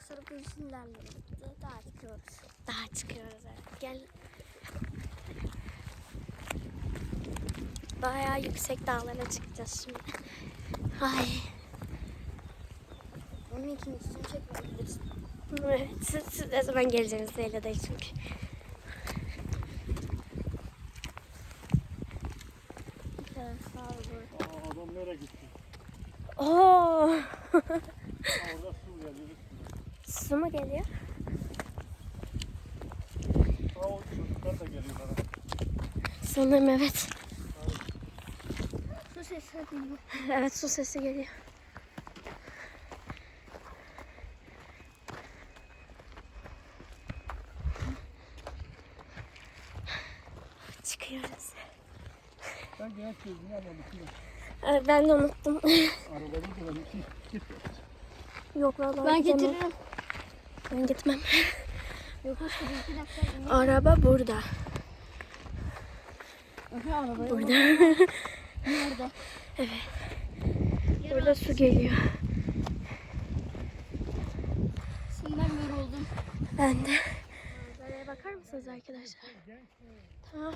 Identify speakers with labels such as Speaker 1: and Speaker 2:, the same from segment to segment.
Speaker 1: Sonra gülsünlerle birlikte daha çıkıyoruz.
Speaker 2: Daha çıkıyoruz evet. Gel. Bayağı yüksek dağlara çıkacağız şimdi. Ay.
Speaker 1: Onun için üstünü çekmeyebiliriz.
Speaker 2: Evet, siz, siz ne zaman geleceğiniz değil çünkü.
Speaker 3: Aa, adam nereye gitti?
Speaker 2: Oo.
Speaker 3: Aa, Orada su geliyor.
Speaker 2: Su mu geliyor?
Speaker 3: Aa, çocuklar da geliyorlar. ha.
Speaker 2: Sanırım evet.
Speaker 1: Su sesi geliyor.
Speaker 2: Evet su sesi geliyor. Çıkıyoruz.
Speaker 3: Ben genel çözümü anlamışım.
Speaker 2: Evet, ben de unuttum.
Speaker 3: Arabanın şey git.
Speaker 2: Yok vallahi
Speaker 1: Ben getiririm.
Speaker 2: Ben gitmem. Araba burada. Burada.
Speaker 1: Nerede?
Speaker 2: burada su geliyor.
Speaker 1: Ben yoruldum.
Speaker 2: Ben de. Manzaraya bakar mısınız arkadaşlar? Tamam.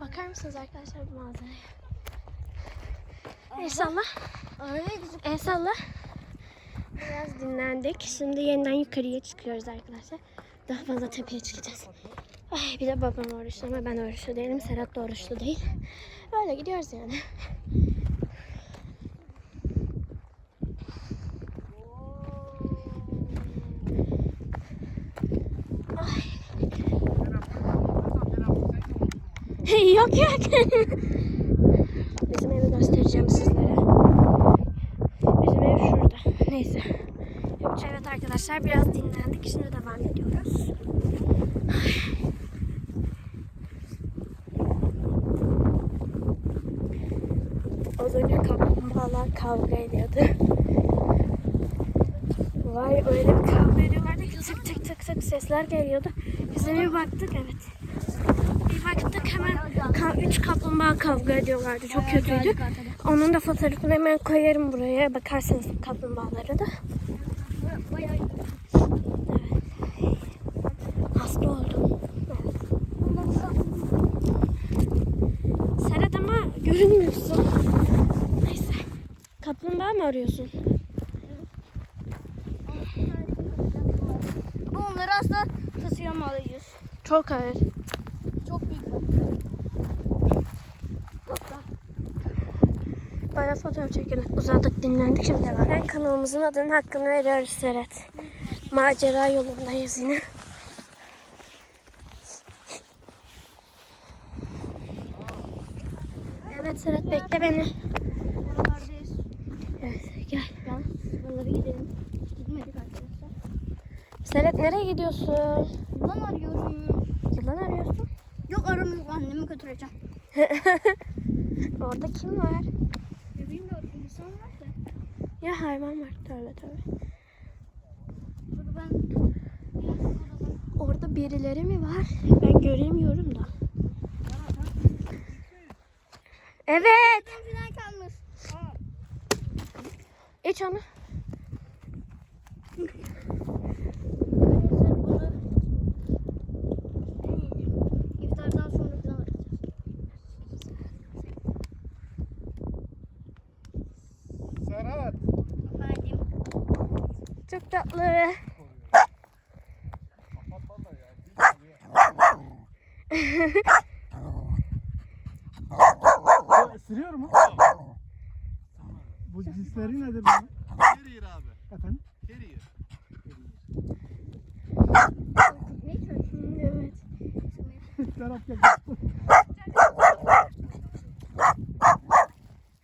Speaker 2: Bakar mısınız arkadaşlar bu manzaraya? El salla. El salla. Biraz dinlendik. Şimdi yeniden yukarıya çıkıyoruz arkadaşlar. Daha fazla tepeye çıkacağız. Ay bir de babam oruçlu ama ben oruçlu değilim. Serhat da oruçlu değil. Böyle gidiyoruz yani. yok yok. Bizim evi göstereceğim sizlere. Bizim ev Neyse. Evet arkadaşlar biraz dinlendik. Şimdi devam ediyoruz. Az önce kaplumbağalar kavga ediyordu. Vay öyle bir kavga ediyorlardı ki tık tık tık tık sesler geliyordu. Biz de bir baktık evet. Bir baktık hemen üç kaplumbağa kavga ediyorlardı. Çok kötüydü. Onun da fotoğrafını hemen koyarım buraya. Bakarsanız kaplumbağalara da.
Speaker 1: bayağı
Speaker 2: Hasta oldum. Serhat ama görünmüyorsun. Neyse. Kaplumbağa mı arıyorsun?
Speaker 1: Onları aslında taşıyamalıyız.
Speaker 2: Çok ağır. Bayağı fotoğraf çekildik. Uzadık dinlendik şimdi devam. Ben kanalımızın adının hakkını veriyoruz Serhat. Macera yolundayız yine. Evet Serhat bekle beni. Evet gel.
Speaker 1: Buralara gidelim. Gitmedik arkadaşlar.
Speaker 2: Serhat nereye gidiyorsun?
Speaker 1: Aramıyorum. Annemi götüreceğim.
Speaker 2: Orada kim var?
Speaker 1: Ya bilmiyorum. İnsan var da.
Speaker 2: Ya hayvan var. Tövbe tövbe.
Speaker 1: Ben
Speaker 2: Orada birileri mi var? Ben göremiyorum da. Evet.
Speaker 1: kalmış.
Speaker 2: İç onu.
Speaker 1: İftardan sonra falan arayacağız.
Speaker 3: Serhat.
Speaker 1: Efendim.
Speaker 3: Bu Isırıyor mu? Bu cinsleri nedir bunun?
Speaker 4: Carrier abi.
Speaker 3: Efendim?
Speaker 4: Carrier.
Speaker 1: Ne çalışıyorsun?
Speaker 2: Evet.
Speaker 3: Serhat gel.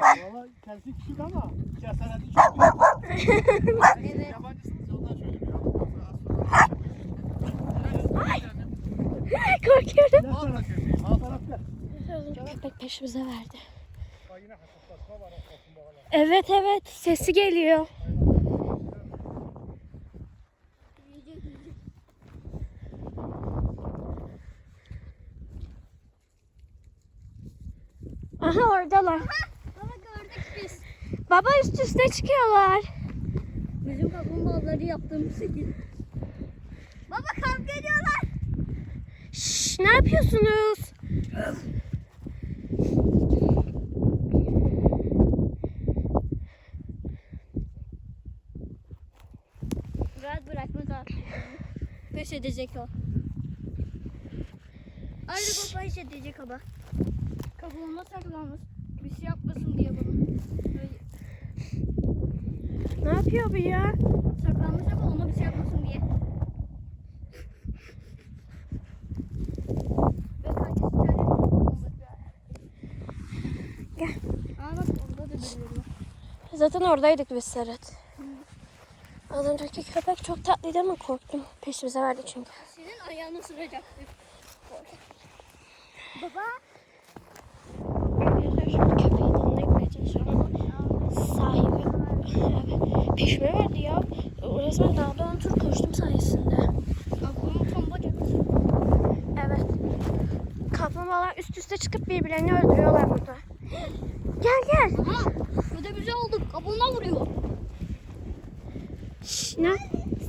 Speaker 3: Valla kelsi küçük ama cesareti çok büyük.
Speaker 1: Evet.
Speaker 4: Yabancısınız ya ondan şöyle bir
Speaker 2: Korkuyorum.
Speaker 3: Gel Serhat. Al Serhat gel.
Speaker 2: Köpek peşimize verdi. Evet evet. Sesi geliyor. Aha oradalar.
Speaker 1: Baba gördük biz.
Speaker 2: Baba üst üste çıkıyorlar.
Speaker 1: Bizim kaplumbağaları yaptığımız şekil. Baba kavga ediyorlar.
Speaker 2: Şşş, ne yapıyorsunuz?
Speaker 1: Rahat bırakmaz abi. Peş edecek o. Ayrı baba peş edecek ama. Kabuğuna saklanmış. Bir şey yapmasın diye bunu. Böyle
Speaker 2: Ne yapıyor bu ya?
Speaker 1: saklanmış ama ona bir şey yapmasın diye. Ve kaçış içeri.
Speaker 2: Gel.
Speaker 1: Aa bak orada da birileri var.
Speaker 2: Zaten oradaydık biz Serhat. Az önceki köpek çok tatlıydı ama korktum. Peşimize verdi çünkü.
Speaker 1: Senin ayağını sıracaktı. Baba.
Speaker 2: Arkadaşlar şu yanına gitmeye çalışıyorum ama sahibi evet, peşime verdi ya. Resmen dağda on tur koştum sayesinde.
Speaker 1: Kabuğumu tombaca.
Speaker 2: Evet. Kaplumbağalar üst üste çıkıp birbirlerini öldürüyorlar burada. Gel gel.
Speaker 1: Kabuğuna vuruyor.
Speaker 2: Şş, ne?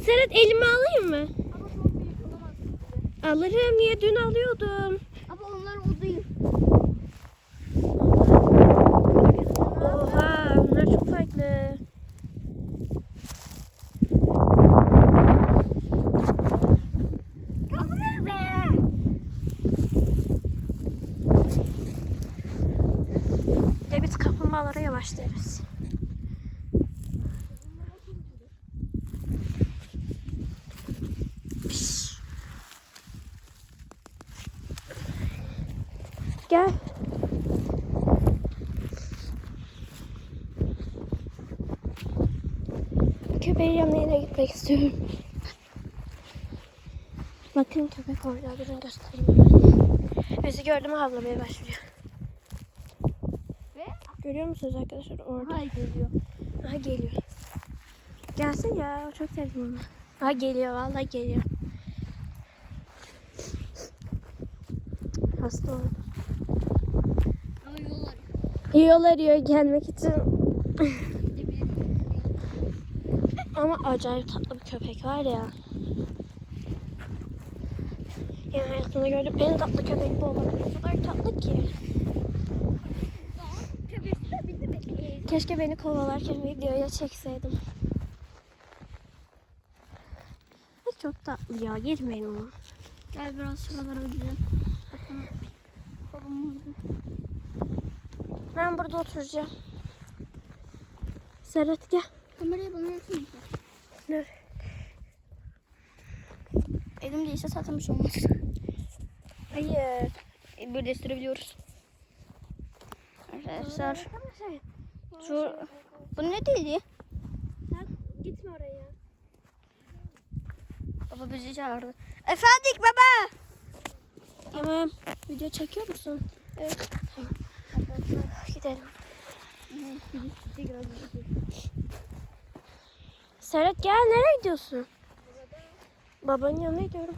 Speaker 2: Serhat elimi alayım mı?
Speaker 1: Ama çok büyük olamaz.
Speaker 2: Alırım. Niye dün alıyordum.
Speaker 1: Ama onlar değil.
Speaker 2: Oha bunlar çok farklı. Ve biz kaplumbağalara yavaşlarız. Gel. Köpeğin yanına gitmek istiyorum. Bakın köpek orada. Durun göstereyim. Bizi gördü mü havlamaya başlıyor.
Speaker 1: Ve
Speaker 2: Görüyor musunuz arkadaşlar orada?
Speaker 1: hay geliyor.
Speaker 2: Aha geliyor. Gelsin ya. Çok sevdim onu. Aha geliyor. Vallahi geliyor. Hasta oldu. Yol arıyor gelmek için. Ama acayip tatlı bir köpek var ya. Yani hayatımda gördüğüm en tatlı köpek bu olabilir. O kadar tatlı ki. Keşke beni kovalarken videoya çekseydim. Çok tatlı ya. Girmeyin ona.
Speaker 1: Gel biraz şuralara gidelim. Bakın.
Speaker 2: Ben burada oturacağım. Serhat gel.
Speaker 1: Kamerayı bana yapsana.
Speaker 2: Dur.
Speaker 1: Elimde ise satılmış olmaz.
Speaker 2: Hayır.
Speaker 1: E, Birleştirebiliyoruz. Arkadaşlar. Şu, bu ne değil
Speaker 2: Sen gitme oraya.
Speaker 1: Baba bizi çağırdı. Efendik baba.
Speaker 2: Tamam. Video çekiyor musun?
Speaker 1: Evet.
Speaker 2: Gidelim. Serhat gel nereye gidiyorsun? Babanın yanına gidiyorum.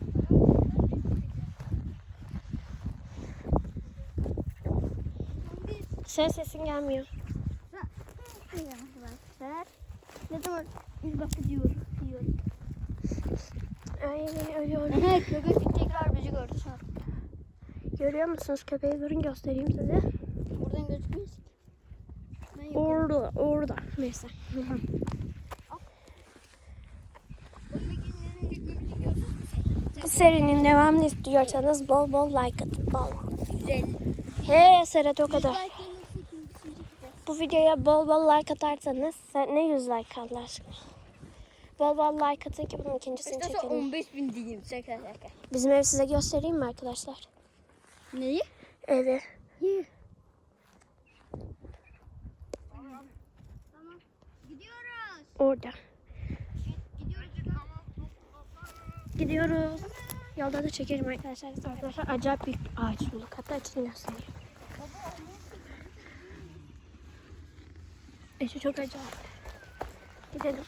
Speaker 2: Sen sesin gelmiyor.
Speaker 1: Ne zaman bak diyor. diyor.
Speaker 2: Ay ölüyorum.
Speaker 1: Evet köpek tekrar bizi gördü.
Speaker 2: Görüyor musunuz köpeği durun göstereyim size.
Speaker 1: Buradan gözükmüyor. Yok.
Speaker 2: Orada, orada. Neyse. Bu serinin devamını istiyorsanız bol bol like atın. Bol.
Speaker 1: Güzel.
Speaker 2: He Serhat o kadar. Bu videoya bol bol like atarsanız sen ne 100 like Allah aşkına. Bol bol like atın ki bunun ikincisini
Speaker 1: İstersen
Speaker 2: çekelim.
Speaker 1: 15 bin diyeyim. Şaka şaka.
Speaker 2: Bizim evi size göstereyim mi arkadaşlar?
Speaker 1: Neyi?
Speaker 2: Evi.
Speaker 1: Tamam.
Speaker 2: Orada.
Speaker 1: Gidiyoruz.
Speaker 2: Yolda da çekerim arkadaşlar. Arkadaşlar acayip bir ağaç bulduk. Hatta içini göstereyim. İşte çok acayip. Gidelim.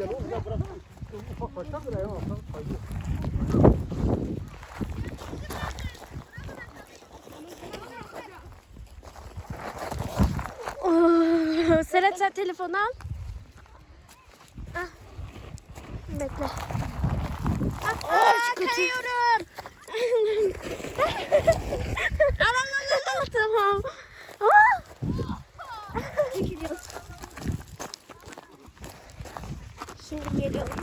Speaker 3: Gel oğlum gel bırak. Ufak taştan bile ya. Kayıyor.
Speaker 2: Oo, Serhat sen telefonu al. Ah. Bekle. Ah, Aa, kayıyorum. tamam. Ah.
Speaker 1: Çekiliyoruz.
Speaker 2: Şimdi geliyorum.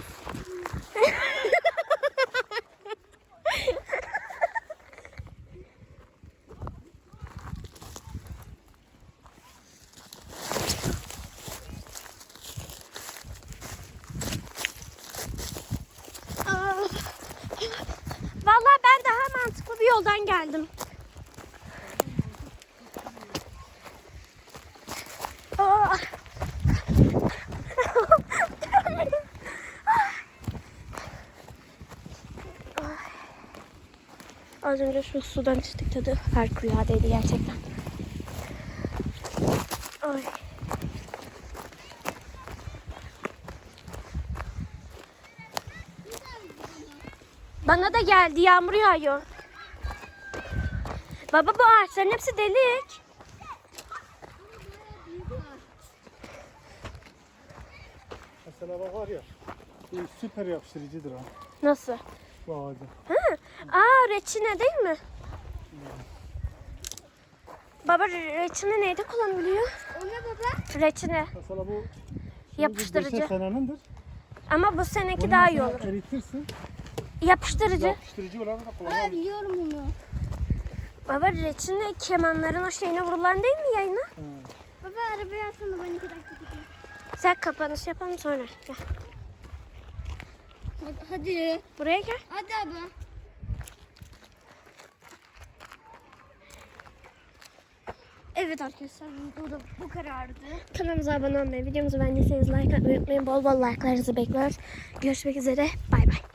Speaker 2: Aa. Vallahi ben daha mantıklı bir yoldan geldim. Aa. Az önce şu sudan içtik tadı harikuladeydi gerçekten. Ay. Bana da geldi yağmur yağıyor. Baba bu ağaçların hepsi delik.
Speaker 3: Mesela bak var ya. Bu süper yapıştırıcıdır ha.
Speaker 2: Nasıl?
Speaker 3: Bu ağacı.
Speaker 2: Aa reçine değil mi? Baba re- reçine neyde kullanılıyor?
Speaker 1: O ne baba?
Speaker 2: Reçine.
Speaker 3: Mesela bu
Speaker 2: Yapıştırıcı.
Speaker 3: Geçen senenindir.
Speaker 2: Ama bu seneki
Speaker 3: Bunu
Speaker 2: daha iyi olur.
Speaker 3: Eritirsin.
Speaker 2: Yapıştırıcı.
Speaker 3: Yapıştırıcı olarak da
Speaker 1: Aa
Speaker 3: kullanabilirsin.
Speaker 1: biliyorum bunu.
Speaker 2: Baba reçine kemanların o şeyine vurulan değil mi yayına?
Speaker 3: Ha.
Speaker 1: Baba arabaya atsana ben iki dakika tutayım.
Speaker 2: Sen kapanış yapalım sonra. Gel.
Speaker 1: Hadi. Hadi,
Speaker 2: Buraya gel.
Speaker 1: hadi abi. Evet arkadaşlar bu da bu karardı.
Speaker 2: Kanalımıza abone olmayı, videomuzu beğendiyseniz like atmayı unutmayın. Bol bol like'larınızı bekliyoruz. Görüşmek üzere. Bay bay.